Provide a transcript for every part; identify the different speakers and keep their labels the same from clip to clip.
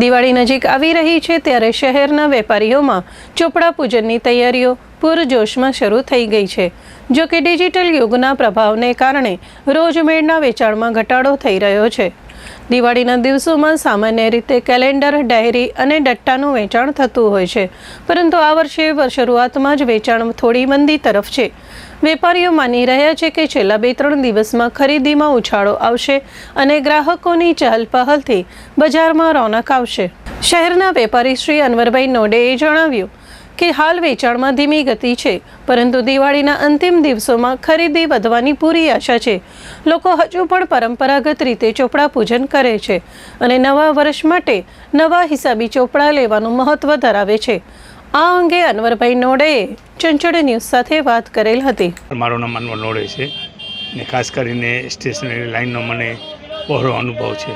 Speaker 1: દિવાળી નજીક આવી રહી છે ત્યારે શહેરના વેપારીઓમાં ચોપડા પૂજનની તૈયારીઓ પૂરજોશમાં શરૂ થઈ ગઈ છે. જો કે ડિજિટલ યુગના પ્રભાવને કારણે રોજમેળના વેચાણમાં ઘટાડો થઈ રહ્યો છે. દિવાળીના દિવસોમાં સામાન્ય રીતે કેલેન્ડર, ડાયરી અને ડટ્ટાનું વેચાણ થતું હોય છે. પરંતુ આ વર્ષે શરૂઆતમાં જ વેચાણ થોડી મંદી તરફ છે. વેપારીઓ માની રહ્યા છે કે છેલ્લા બે ત્રણ દિવસમાં ખરીદીમાં ઉછાળો આવશે અને ગ્રાહકોની ચહલપહલથી બજારમાં રોનક આવશે. શહેરના વેપારી શ્રી અનવરભાઈ નોડેએ જણાવ્યું કે હાલ વેચાણમાં ધીમી ગતિ છે, પરંતુ દિવાળીના અંતિમ દિવસોમાં ખરીદી વધવાની પૂરી આશા છે. લોકો હજુ પણ પરંપરાગત રીતે ચોપડા પૂજન કરે છે અને નવા વર્ષ માટે નવા હિસાબી ચોપડા લેવાનું મહત્વ ધરાવે છે. આ અંગે અનવરભાઈ નોડેએ ચંચળ ન્યૂઝ સાથે વાત કરેલ હતી.
Speaker 2: મારો નામ અનવર નોડે છે ને ખાસ કરીને સ્ટેશનરી લાઇનનો મને બહોળો અનુભવ છે.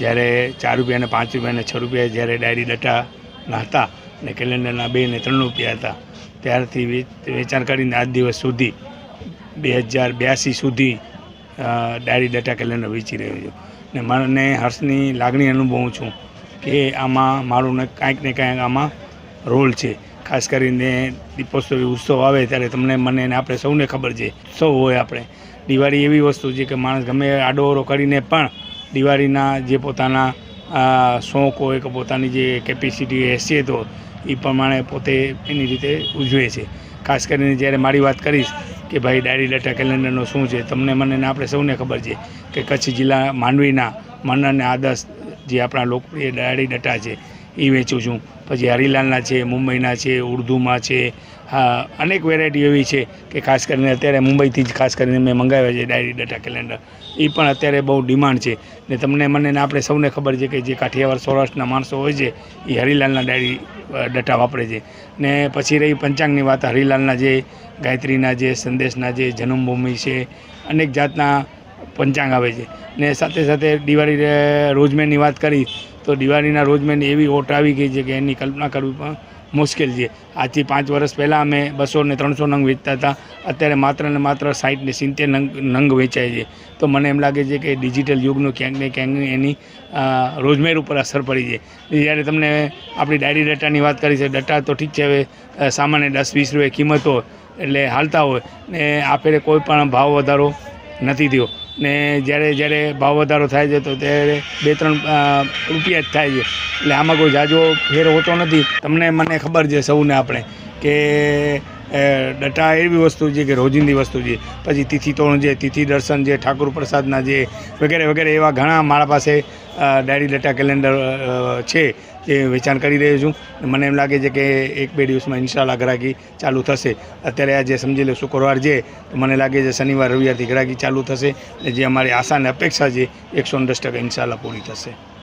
Speaker 2: જ્યારે ચાર રૂપિયા અને પાંચ રૂપિયા અને છ રૂપિયા જ્યારે ડાયરી ડટાના હતા ને કેલેન્ડરના બે ને ત્રણ રૂપિયા હતા, ત્યારથી વેચાણ કરીને આજ દિવસ સુધી બે હજાર બ્યાસી સુધી ડાયરી ડટા કેલેન્ડર વેચી રહ્યો છું. ને મને હર્ષની લાગણી અનુભવું છું કે આમાં મારું ને કાંઈક ને કાંઈક આમાં રોલ છે. ખાસ કરીને દીપોત્સવી ઉત્સવ આવે ત્યારે તમને મને અને આપણે સૌને ખબર છે. સૌ હોય આપણે. દિવાળી એવી વસ્તુ છે કે માણસ ગમે આડોવરો કરીને પણ દિવાળીના જે પોતાના શોખ હોય કે પોતાની જે કેપેસિટી હેસિયત હોય એ પ્રમાણે પોતે એની રીતે ઉજવે છે. ખાસ કરીને જ્યારે મારી વાત કરીશ કે ભાઈ ડાયરી ડેટા કેલેન્ડરનો શું છે, તમને મને ને આપણે સૌને ખબર છે કે કચ્છ જિલ્લા માંડવીના મન અને આદર્શ જે આપણા લોકપ્રિય ડાયરી ડેટા છે એ વેચું છું. પછી હરિલાલના છે, મુંબઈના છે, ઉર્દુમાં છે, હા, અનેક વેરાયટી એવી છે કે ખાસ કરીને અત્યારે મુંબઈથી જ ખાસ કરીને મેં મંગાવ્યા છે ડાયરી ડટા કેલેન્ડર. એ પણ અત્યારે બહુ ડિમાન્ડ છે. ને તમને મને ને આપણે સૌને ખબર છે કે જે કાઠિયાવાડ સૌરાષ્ટ્રના માણસો હોય છે એ હરિલાલના ડાયરી ડટા વાપરે છે. ને પછી રહી પંચાંગની વાત, હરિલાલના જે, ગાયત્રીના જે, સંદેશના જે જન્મભૂમિ છે, અનેક જાતના પંચાંગ આવે છે. ને સાથે સાથે દિવાળી રોજમેનની વાત કરી, તો દિવાળીના રોજમેરની એવી ઓટ આવી ગઈ છે કે એની કલ્પના કરવી પણ મુશ્કેલ છે. આજથી પાંચ વર્ષ પહેલાં અમે બસો ને ત્રણસો નંગ વેચતા હતા. અત્યારે માત્ર ને માત્ર સાઠ ને સિત્તેર નંગ નંગ વેચાય છે. તો મને એમ લાગે છે કે ડિજિટલ યુગનું ક્યાંક ને ક્યાંક એની રોજમેર ઉપર અસર પડી છે. જ્યારે તમને આપણી ડાયરી ડટાની વાત કરી છે, ડટા તો ઠીક છે, હવે સામાન્ય દસ વીસ રૂપિયા કિંમત હોય, એટલે હાલતા હોય. ને આ કોઈ પણ ભાવ વધારો નથી થયો. ને જ્યારે જ્યારે ભાવ વધારો થાય છે તો ત્યારે બે ત્રણ રૂપિયા જ થાય છે. એટલે આમાં કોઈ જાજો ફેર હોતો નથી. તમને મને ખબર છે સૌને આપણે કે ડટા એવી વસ્તુ છે કે રોજિંદી વસ્તુ છે. પછી તિથિ તોરણ છે તિથિ દર્શન છે ઠાકુર પ્રસાદના જે, વગેરે વગેરે એવા ઘણા મારા પાસે ડાયરી ડટા કેલેન્ડર છે જે વેચાણ કરી રહ્યો છું. મને એમ લાગે છે કે એક બે દિવસમાં ઇન્શાલ્લાહ ગ્રાહકી ચાલુ થશે. અત્યારે આજે સમજી લો શુક્રવાર છે, તો મને લાગે છે શનિવાર, રવિવારથી ગ્રાહકી ચાલુ થશે. જે અમારી આશા અને અપેક્ષા છે, એકસો દસ ટકા ઇન્શાલ્લાહ પૂરી થશે.